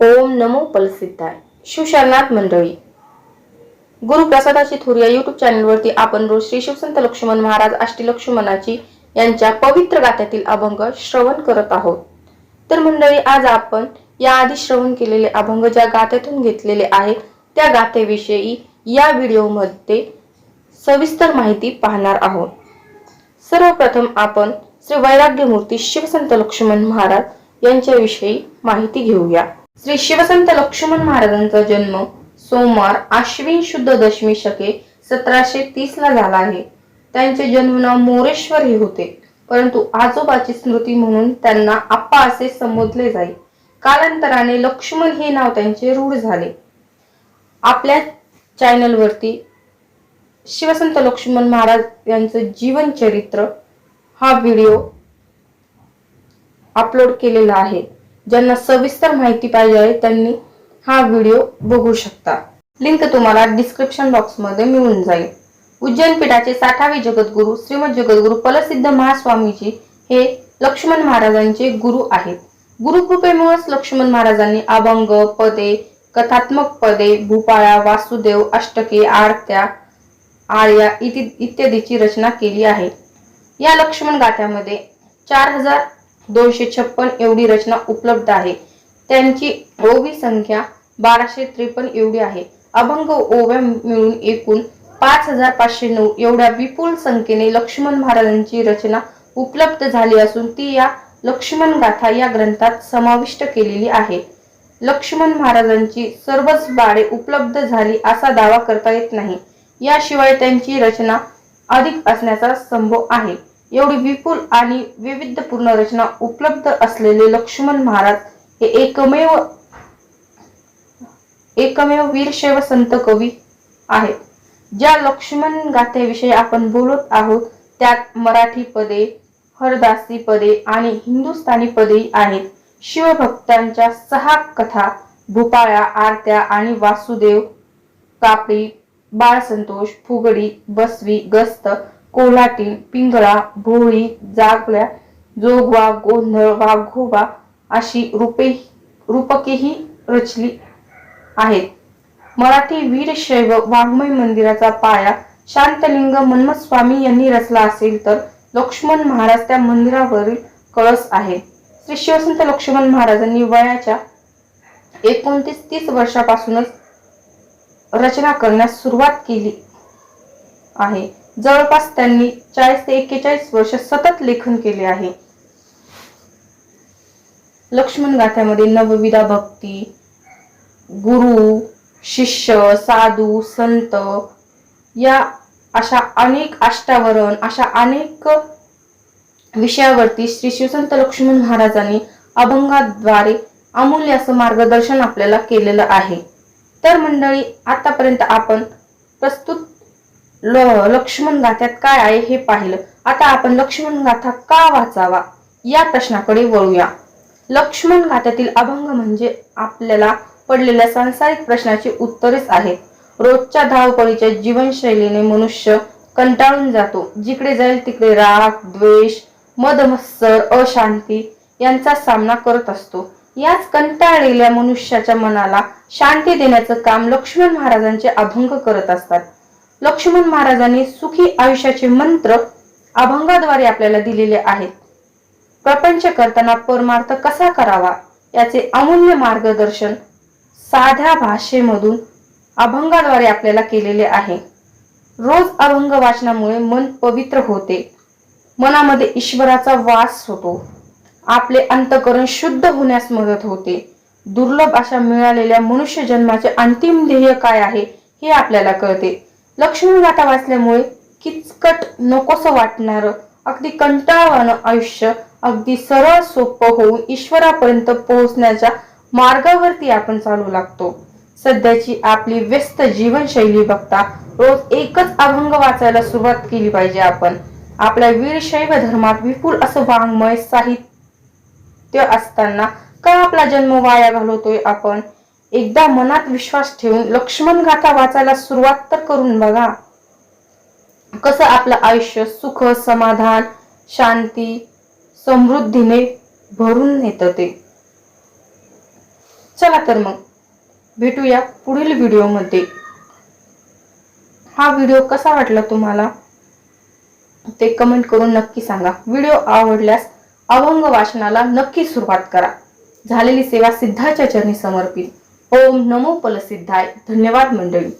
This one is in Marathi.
ओम नमो पलसिद्धाय शिवशरणात मंडळी. गुरुप्रसादाची थोर या युट्यूब चॅनलवरती आपण रोज श्री शिवसंत लक्ष्मण महाराज आष्टी लक्ष्मणाची यांच्या पवित्र गात्यातील अभंग श्रवण करत आहोत. तर मंडळी आज आपण याआधी श्रवण केलेले अभंग ज्या गात्यातून घेतलेले आहेत त्या गाथेविषयी या व्हिडिओमध्ये सविस्तर माहिती पाहणार आहोत. सर्वप्रथम आपण श्री वैराग्यमूर्ती शिवसंत लक्ष्मण महाराज यांच्याविषयी माहिती घेऊया. श्री शिवसंत लक्ष्मण महाराजांचा जन्म सोमवार आश्विन शुद्ध दशमी शके सतराशे तीस ला झाला आहे. त्यांचे जन्मनाव मोरेश्वर हे होते. परंतु आजोबाची स्मृती म्हणून त्यांना आप्पा असे संबोधले जाई. कालांतराने लक्ष्मण हे नाव त्यांचे रूढ झाले. आपल्या चॅनलवरती शिवसंत लक्ष्मण महाराज यांचं जीवन चरित्र हा व्हिडिओ अपलोड केलेला आहे. ज्यांना सविस्तर माहिती पाहिजे आहे त्यांनी हा व्हिडिओ बघू शकता. लिंक तुम्हाला डिस्क्रिप्शन बॉक्समध्ये मिळून जाईल. उज्जैन पीठाचे साठावे जगद्गुरु श्रीमद जगद्गुरु पलसिद्ध महास्वामीजी हे लक्ष्मण महाराजांचे गुरु आहेत. गुरुकृपेमुळेच लक्ष्मण महाराजांनी अभंग पदे कथात्मक पदे भूपाळा वासुदेव अष्टके आरत्या आर्या इत्यादीची रचना केली आहे. या लक्ष्मण गाथ्यामध्ये चार हजार दोनशे छप्पन एवढी रचना उपलब्ध आहे. त्यांची ओवी संख्या बाराशे त्रेपन्न एवढी आहे. अभंग ओव्या मिळून एकूण पाच हजार पाचशे नऊ एवढ्या विपुल संख्येने लक्ष्मण महाराजांची रचना उपलब्ध झाली असून ती या लक्ष्मण गाथा या ग्रंथात समाविष्ट केलेली आहे. लक्ष्मण महाराजांची सर्वच बाळे उपलब्ध झाली असा दावा करता येत नाही. याशिवाय त्यांची रचना अधिक असण्याचा संभव आहे. एवढी विपुल आणि वैविध्यपूर्ण रचना उपलब्ध असलेले लक्ष्मण महाराज हे एकमेव एकमेव वीरशैव संत कवी आहेत. ज्या लक्ष्मण गाथेविषयी आपण बोलत आहोत त्यात मराठी पदे हरदासी पदे आणि हिंदुस्थानी पदे आहेत. शिवभक्तांच्या सहा कथा भूपाळ्या आरत्या आणि वासुदेव कापडी बाळसंतोष फुगडी बसवी गस्त कोल्हाटी पिंगळा भोळी जागल्या जोगवा गोंधळ वाघोबा अशी रूपे रूपकेही रचली आहेत. मराठी वीरशैव वाङ्मय मंदिराचा पाया शांतलिंग मन्मथ स्वामी यांनी रचला असेल तर लक्ष्मण महाराज त्या मंदिरावरील कळस आहे. श्री शिवसंत लक्ष्मण महाराजांनी वयाच्या एकोणतीस तीस वर्षापासूनच रचना करण्यास सुरुवात केली आहे. जवळपास त्यांनी चाळीस ते एक्केचाळीस वर्ष सतत लेखन केले आहे. लक्ष्मण गाथ्यामध्ये नवविधा भक्ती गुरु शिष्य साधू संत या अशा अनेक अष्टावरण अशा अनेक विषयावरती श्री शिवसंत लक्ष्मण महाराजांनी अभंगाद्वारे अमूल्य असं मार्गदर्शन आपल्याला केलेलं आहे. तर मंडळी आतापर्यंत आपण प्रस्तुत लक्ष्मण गाथ्यात काय आहे हे पाहिलं. आता आपण लक्ष्मण गाथा का वाचावा? या प्रश्नाकडे वळूया. लक्ष्मण गाथ्यातील अभंग म्हणजे आपल्याला पडलेल्या सांसारिक प्रश्नाची उत्तरेच आहेत. रोजच्या धावपळीच्या जीवनशैलीने मनुष्य कंटाळून जातो. जिकडे जाईल तिकडे राग द्वेष मदमत्सर अशांती यांचा सामना करत असतो. याच कंटाळलेल्या मनुष्याच्या मनाला शांती देण्याचं काम लक्ष्मण महाराजांचे अभंग करत असतात. लक्ष्मण महाराजांनी सुखी आयुष्याचे मंत्र अभंगाद्वारे आपल्याला दिलेले आहेत. प्रपंच करताना परमार्थ कसा करावा याचे अमूल्य मार्गदर्शन साध्या भाषेमधून अभंगाद्वारे आपल्याला केलेले आहे. रोज अभंग वाचनामुळे मन पवित्र होते. मनामध्ये ईश्वराचा वास होतो. आपले अंतकरण शुद्ध होण्यास मदत होते. दुर्लभ अशा मिळालेल्या मनुष्य जन्माचे अंतिम ध्येय काय आहे हे आपल्याला कळते. लक्ष्मी गाठा वाचल्यामुळे किचकट नकोसं वाटणारं अगदी कंटाळवाणं आयुष्य अगदी सरळ सोपं होऊन ईश्वरापर्यंत पोहोचण्याच्या मार्गावरती आपण चालू लागतो. सध्याची आपली व्यस्त जीवनशैली बघता रोज एकच अभंग वाचायला सुरुवात केली पाहिजे आपण. आपल्या वीरशैव धर्मात विपुल असं वाङ्मय साहित्य असताना का आपला जन्म वाया घालवतोय आपण? एकदा मनात विश्वास ठेवून लक्ष्मण गाथा वाचायला सुरुवात तर करून बघा. कसं आपलं आयुष्य सुख समाधान शांती समृद्धीने भरून येतं ते. चला तर मग भेटूया पुढील व्हिडिओमध्ये. हा व्हिडिओ कसा वाटला तुम्हाला? ते कमेंट करून नक्की सांगा. व्हिडिओ आवडल्यास अभंग वाचनाला नक्की सुरुवात करा. झालेली सेवा सिद्धाच्या चरणी समर्पित. ओम नमो पलसिद्धाय. धन्यवाद मंडळी.